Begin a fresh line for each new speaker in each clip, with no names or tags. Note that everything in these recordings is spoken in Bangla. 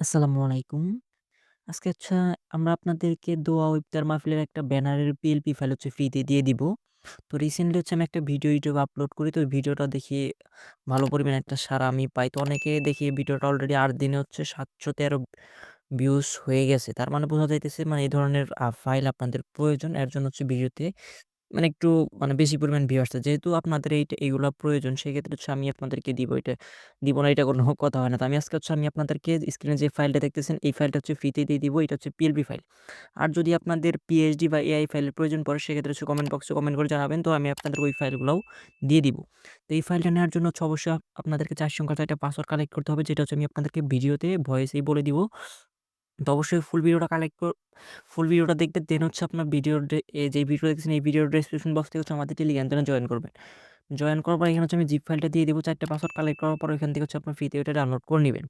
আসসালামু আলাইকুম। আজকে আচ্ছা আমরা আপনাদেরকে দোয়া ইফতার মাহফিলের একটা ব্যানারের পিএলপি ফাইল হচ্ছে ফ্রিতে দিয়ে দিব। তো রিসেন্টলি হচ্ছে আমি একটা ভিডিও YouTube আপলোড করি। তো ভিডিওটা দেখি ভালো পরিমাণে একটা সাড়া আমি পাই। তো অনেকে দেখি ভিডিওটা অলরেডি ৮ দিনে হচ্ছে ৭১৩ ভিউজ হয়ে গেছে। তার মানে বোঝা যাইতেছে মানে এই ধরনের ফাইল আপনাদের প্রয়োজন। এর জন্য হচ্ছে ভিডিওতে মানে একটু মানে বেশি পরিমাণ ভিউ আসছে। যেহেতু আপনাদের এইটা এগুলা প্রয়োজন, সেক্ষেত্রে হচ্ছে আমি আপনাদেরকে দিব এটা, দিব না, এটা কোনো কথা হয় না। তো আমি আজকে হচ্ছে আমি আপনাদেরকে স্ক্রিনে যে ফাইলটা দেখতেছেন, এই ফাইলটা হচ্ছে ফ্রিতে দিয়ে দিব। এটা হচ্ছে পিএলবি ফাইল। আর যদি আপনাদের পিএইচডি বা এআই ফাইলের প্রয়োজন পড়ে, সেক্ষেত্রে হচ্ছে কমেন্ট বক্সে কমেন্ট করে জানাবেন। তো আমি আপনাদের ওই ফাইলগুলাও দিয়ে দিব। তো এই ফাইলটা নেওয়ার জন্য হচ্ছে অবশ্যই আপনাদেরকে ৪ সংখ্যার একটা পাসওয়ার্ড কালেক্ট করতে হবে, যেটা হচ্ছে আমি আপনাদেরকে ভিডিওতে ভয়েসেই বলে দিব। তো অবশ্যই ফুল ভিডিওটা কালেক্ট কর ফুল ভিডিওটা দেখবেন দেন হচ্ছে আপনার এই যে ভিডিও দেখছেন, এই ভিডিওর ডেসক্রিপশন বক্স থেকে হচ্ছে আমাদের টেলিগ্রাম চ্যানেলে জয়েন করবেন। জয়েন করার পর এখানে হচ্ছে আমি জিপ ফাইলটা দিয়ে দিব। ৪ টা পাসওয়ার্ড কালেক্ট করার পর ওইখান থেকে হচ্ছে আপনার ফ্রিতে ওইটা ডাউনলোড করে নিবেন।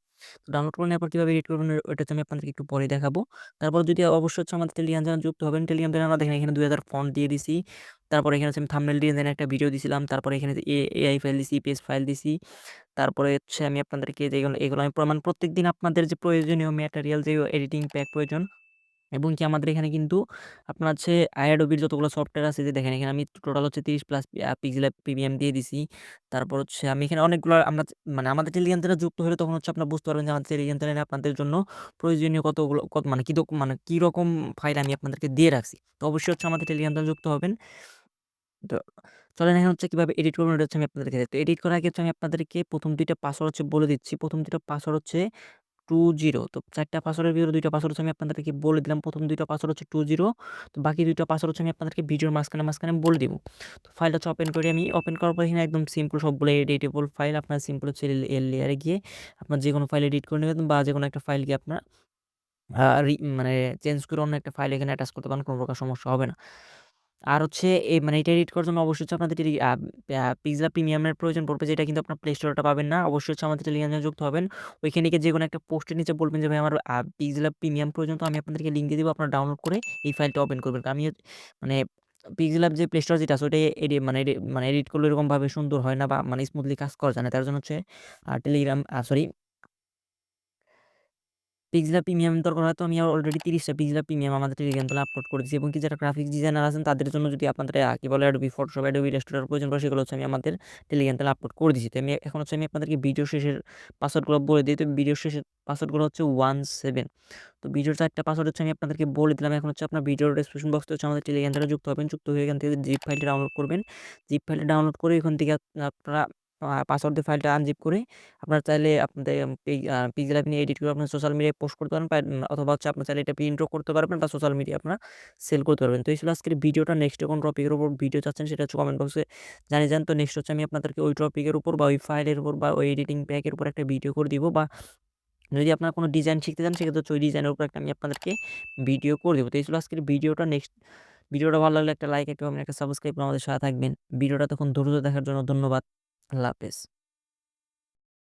তো ডাউনলোড করে নেওয়ার পর কীভাবে এডিট করবেন হচ্ছে আমি আপনাদেরকে একটু পরে দেখাবো। তারপর যদি অবশ্যই হচ্ছে আমাদের টেলিগ্রাম চ্যানেলে যুক্ত হবেন। টেলিগ্রাম চ্যানেলে দেখেন এখানে ২০০০ ফন্ট দিয়ে দিছি। তারপরে এখানে হচ্ছে আমি থাম্বনেল ডিজাইন একটা ভিডিও দিছিলাম। তারপরে এখানে এআই ফাইল দিছি, ইপিএস ফাইল দিছি। তারপরে হচ্ছে আমি আপনাদেরকে যেগুলো এগুলো আমি প্রমাণ প্রত্যেক দিন আপনাদের যে প্রয়োজনীয় ম্যাটেরিয়াল যে এডিটিং প্যাক প্রয়োজন এবং কি আমাদের এখানে কিন্তু আপনার হচ্ছে Adobe যতগুলো সফটওয়্যার আছে যে দেখেন এখানে আমি টোটাল হচ্ছে ৩০ প্লাস পিক্সেল প্রিমিয়াম দিয়ে দিছি। তারপর হচ্ছে আমি এখানে অনেকগুলো আমরা মানে আমাদের টেলিগ্রাম যুক্ত হলে তখন হচ্ছে আপনারা বুঝতে পারবেন যে আমাদের টেলিগ্রাম আপনাদের জন্য প্রয়োজনীয় কতগুলো কত মানে কি মানে কীরকম ফাইল আমি আপনাদেরকে দিয়ে রাখছি। তো অবশ্যই হচ্ছে আমাদের টেলিগ্রাম যুক্ত হবেন। তো চলেন এখন হচ্ছে কীভাবে এডিট করবেন ওটা হচ্ছে আমি আপনাদেরকে তো এডিট করার আগে হচ্ছে আমি আপনাদেরকে ১ম ২ টা পাসওয়ার্ড হচ্ছে বলে দিচ্ছি। ১ম ২ টা পাসওয়ার্ড হচ্ছে 20 তো ৪ টা পাসওয়ার্ডের ভিতরে ২ টা পাসওয়ার্ড হচ্ছে আমি আপনাদেরকে বলে দিলাম। ১ম ২ টা পাসওয়ার্ড হচ্ছে 20 তো বাকি ২ টা পাসওয়ার্ড হচ্ছে আমি আপনাদেরকে ভিডিওর মাঝখানে, মাঝখানে বলে দিব। তো ফাইলটা হচ্ছে ওপেন করি আমি। ওপেন করার পর এখানে একদম সিম্পল সবগুলো এডিটেবল ফাইল আপনার সিম্পল হচ্ছে এর লেয়ারে গিয়ে আপনার যে কোনো ফাইল এডিট করে নেবেন বা যে কোনো একটা ফাইল গিয়ে আপনার মানে চেঞ্জ করে অন্য একটা ফাইল এখানে অ্যাটাচ করতে পারেন। কোনো প্রকার সমস্যা হবে না। আর হচ্ছে এই মানে এটা এডিট করার জন্য অবশ্যই হচ্ছে আপনাদের পিক্সেল প্রিমিয়ামের প্রয়োজন পড়বে, যেটা কিন্তু আপনার প্লে স্টোরে পাবেন না। অবশ্যই হচ্ছে আমাদের টেলিগ্রামে যুক্ত হবেন। ওইখানে গিয়ে যে কোনো একটা পোস্টের নিচে বলবেন যে, ভাই, আমার পিক্সেল প্রিমিয়াম প্রয়োজন তো আমি আপনাদেরকে লিঙ্ক দিয়ে দিব। আপনারা ডাউনলোড করে এই ফাইলটা ওপেন করবেন। আমি মানে পিক্সেল যে প্লে স্টোর যেটা আছে, ওটাই এডি মানে মানে এডিট করলে এরকমভাবে সুন্দর হয় না বা মানে স্মুথলি কাজ করা যায় না। তার জন্য হচ্ছে টেলিগ্রাম সরি পিক্সেলা প্রিমিয়াম দরকার হয় তো আমি অলরেডি ৩০ টা পিক্সেলা প্রিমিয়াম আমাদের টেলিগ্রাম চ্যানেলে আপলোড করে এবং কি যারা গ্রাফিক্স ডিজাইনার আছেন তাদের জন্য যদি আপনাদের কি বলে Adobe Photoshop, Adobe Illustrator প্রয়োজন পড়ে সেগুলো হচ্ছে আমি আমাদের টেলিগ্রাম চ্যানেলে আপলোড করে দিয়েছি। তো আমি এখন হচ্ছে আমি আপনাদেরকে ভিডিও শেষের পাসওয়ার্ডগুলো বলে দিই। তো ভিডিও শেষের পাসওয়ার্ডগুলো হচ্ছে 17 তো ভিডিওর ৪ টা পাসওয়ার্ড হচ্ছে আমি আপনাদেরকে বলে দিলাম। এখন হচ্ছে আপনার ভিডিওর ডেসক্রিপশন বক্সে হচ্ছে আমাদের টেলিগ্রাম যুক্ত হবেন। যুক্ত হয়ে এখান থেকে জিপ ফাইলটা ডাউনলোড করবেন। জিপ ফাইলটা ডাউনলোড করে এখান থেকে আপনারা পাসওয়ার্ড ফাইলটা আনজিপ করে আপনার চাইলে আপনাদের পিক্সেল আপনি এডিট করে আপনার সোশ্যাল মিডিয়ায় পোস্ট করতে পারেন অথবা হচ্ছে আপনার চাইলে এটা প্রিন্টও করতে পারবেন বা সোশ্যাল মিডিয়া আপনার সেল করতে পারবেন। তো এই ছিল আজকের ভিডিওটা। নেক্সট কোন টপিকের উপর ভিডিও চাচ্ছেন সেটা হচ্ছে কমেন্ট বক্সে জানিয়ে যান। তো নেক্সট হচ্ছে আমি আপনাদেরকে ওই টপিকের উপর বা ওই ফাইলের উপর বা ওই এডিটিং প্যাকের উপর একটা ভিডিও করে দিব বা যদি আপনারা কোনো ডিজাইন শিখতে চান সেক্ষেত্রে হচ্ছে ওই ডিজাইনের উপর একটা আমি আপনাদেরকে ভিডিও করে দেবো তো এই ছিল আজকের ভিডিওটা। নেক্সট ভিডিওটা ভালো লাগলে একটা লাইক, একটা একটা সাবস্ক্রাইব করে আমাদের সাথে থাকবেন। ভিডিওটা তখন ধৈর্য দেখার জন্য ধন্যবাদ। আল্লাহ হাফেজ।